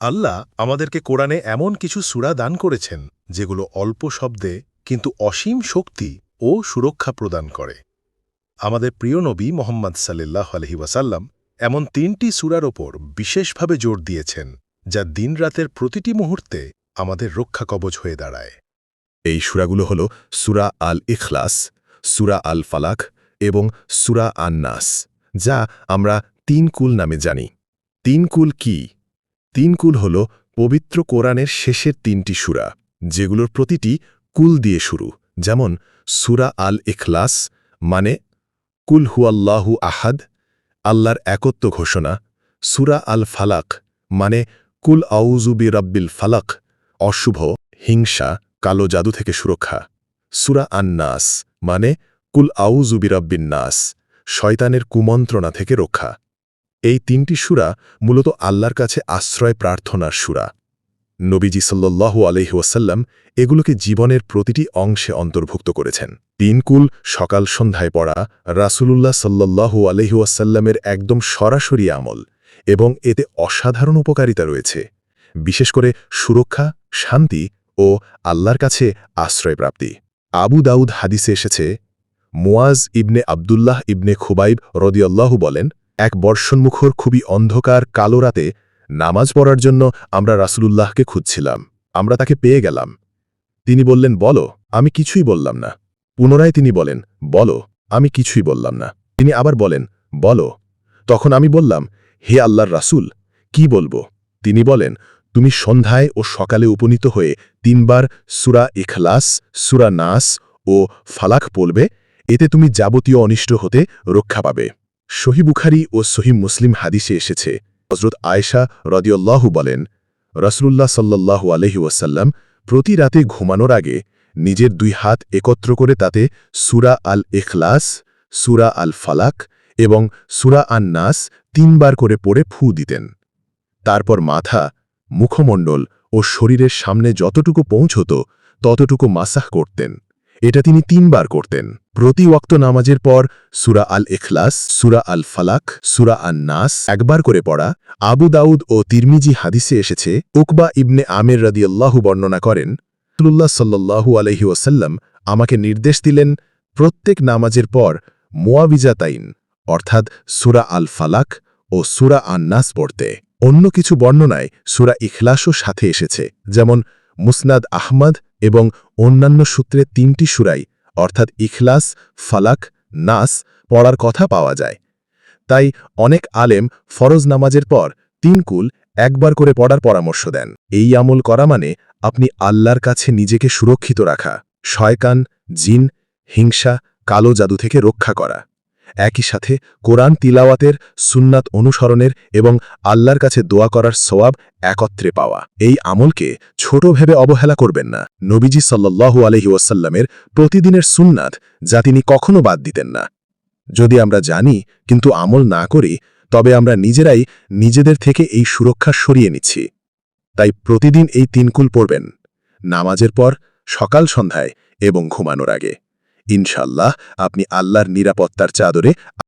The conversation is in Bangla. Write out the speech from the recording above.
আল্লাহ আমাদেরকে কোরআনে এমন কিছু সুরা দান করেছেন, যেগুলো অল্প শব্দে কিন্তু অসীম শক্তি ও সুরক্ষা প্রদান করে। আমাদের প্রিয় নবী মোহাম্মদ সাল্লাহ আলহি ওয়াসাল্লাম এমন তিনটি সূরার ওপর বিশেষভাবে জোর দিয়েছেন, যা দিনরাতের প্রতিটি মুহূর্তে আমাদের রক্ষা কবচ হয়ে দাঁড়ায়। এই সুরাগুলো হল সুরা আল ইখলাস সুরা আল ফালাক এবং সুরা আন্নাস, যা আমরা তিন কুল নামে জানি। তিন কুল কি? তিন কুল হল পবিত্র কোরআনের শেষের তিনটি সুরা, যেগুলোর প্রতিটি কুল দিয়ে শুরু, যেমন সুরা আল ইখলাস মানে কুল হুয়াল্লাহু আহাদ, আল্লাহর একত্ব ঘোষণা, সুরা আল ফালাক মানে কুল আউজুবি রব্বিল ফালাক, অশুভ, হিংসা, কালো জাদু থেকে সুরক্ষা, সুরা আন্নাস মানে কুল আউজুবি রব্বিন নাস, শয়তানের কুমন্ত্রণা থেকে রক্ষা। এই তিনটি সুরা মূলত আল্লাহর কাছে আশ্রয় প্রার্থনার সুরা। নবীজি সাল্লু আলহি ওয়াসাল্লাম এগুলোকে জীবনের প্রতিটি অংশে অন্তর্ভুক্ত করেছেন। তিনকুল সকাল সন্ধ্যায় পড়া রাসূলুল্লাহ সাল্লাল্লাহু আলহি ওয়াসাল্লামের একদম সরাসরি আমল এবং এতে অসাধারণ উপকারিতা রয়েছে। বিশেষ করে সুরক্ষা, শান্তি ও আল্লাহর কাছে আশ্রয়প্রাপ্তি আবু দাউদ হাদিসে এসেছে মুয়াজ ইবনে আবদুল্লাহ ইবনে খুবাইব রদিয়াল্লাহু বলেন এক বর্ষণমুখর, খুবই অন্ধকার, কালো রাতে নামাজ পড়ার জন্য আমরা রাসুলুল্লাহকে খুঁজছিলাম। আমরা তাকে পেয়ে গেলাম। তিনি বললেন, বলো, আমি কিছুই বললাম না। পুনরায় তিনি বলেন, বলো, আমি কিছুই বললাম না। তিনি আবার বলেন, বলো। তখন আমি বললাম, হে আল্লাহর রাসূল, কি বলব? তিনি বলেন, তুমি সন্ধ্যায় ও সকালে উপনীত হয়ে তিনবার সুরা ইখলাস, সুরা নাস ও ফালাক পড়বে। এতে তুমি যাবতীয় অনিষ্ট হতে রক্ষা পাবে। সহি বুখারি ও সহি মুসলিম হাদিসে এসেছে। হজরত আয়েশা রদিউল্লাহু বলেন রসুল্লাহ সাল্লাহু আলহি ওয়াসাল্লাম প্রতি রাতে ঘুমানোর আগে নিজের দুই হাত একত্র করে তাতে সুরা আল এখলাস সুরা আল ফালাক এবং সুরা আন নাস তিনবার করে পড়ে ফু দিতেন। তারপর মাথা, মুখমণ্ডল ও শরীরের সামনে যতটুকু পৌঁছত ততটুকু মাসাহ করতেন। এটা তিনি তিনবার করতেন। প্রতি ওয়াক্ত নামাজের পর সুরা আল এখলাস সুরা আল ফালাক সুরা আন নাস একবার করে পড়া আবু দাউদ ও তিরমিজি হাদিসে এসেছে, উকবা ইবনে আমের রাদিয়াল্লাহু বর্ণনা করেন তুল্লাহ সাল্লাহু আলহি ওসাল্লাম আমাকে নির্দেশ দিলেন, প্রত্যেক নামাজের পর মোয়াবিজাতাইন অর্থাৎ সুরা আল ফালাক ও সুরা আন্নাস পড়তে। অন্য কিছু বর্ণনায় সুরা ইখলাসও সাথে এসেছে, যেমন মুসনাদ আহমদ এবং অন্যান্য সূত্রে তিনটি সুরাই, অর্থাৎ ইখলাস, ফালাক, নাস পড়ার কথা পাওয়া যায়। তাই অনেক আলেম ফরজ নামাজের পর তিন কুল একবার করে পড়ার পরামর্শ দেন। এই আমল করা মানে আপনি আল্লাহর কাছে নিজেকে সুরক্ষিত রাখা শয়কান জিন, হিংসা, কালো জাদু থেকে রক্ষা করা। একই সাথে কোরআন তিলাওয়াতের, সুন্নাত অনুসরণের এবং আল্লাহর কাছে দোয়া করার সোয়াব একত্রে পাওয়া। এই আমলকে ছোট ভেবে অবহেলা করবেন না। নবীজি সাল্লু আলহি ওয়াসাল্লামের প্রতিদিনের সুন্নাত যা তিনি কখনো বাদ দিতেন না। যদি আমরা জানি, কিন্তু আমল না করি, তবে আমরা নিজেরাই নিজেদের থেকে এই সুরক্ষা সরিয়ে নিচ্ছি। তাই প্রতিদিন এই তিনকুল পড়বেন। নামাজের পর, সকাল সন্ধ্যায় এবং ঘুমানোর আগে। ইনশাল্লাহ আপনি আল্লাহর নিরাপত্তার চাদরে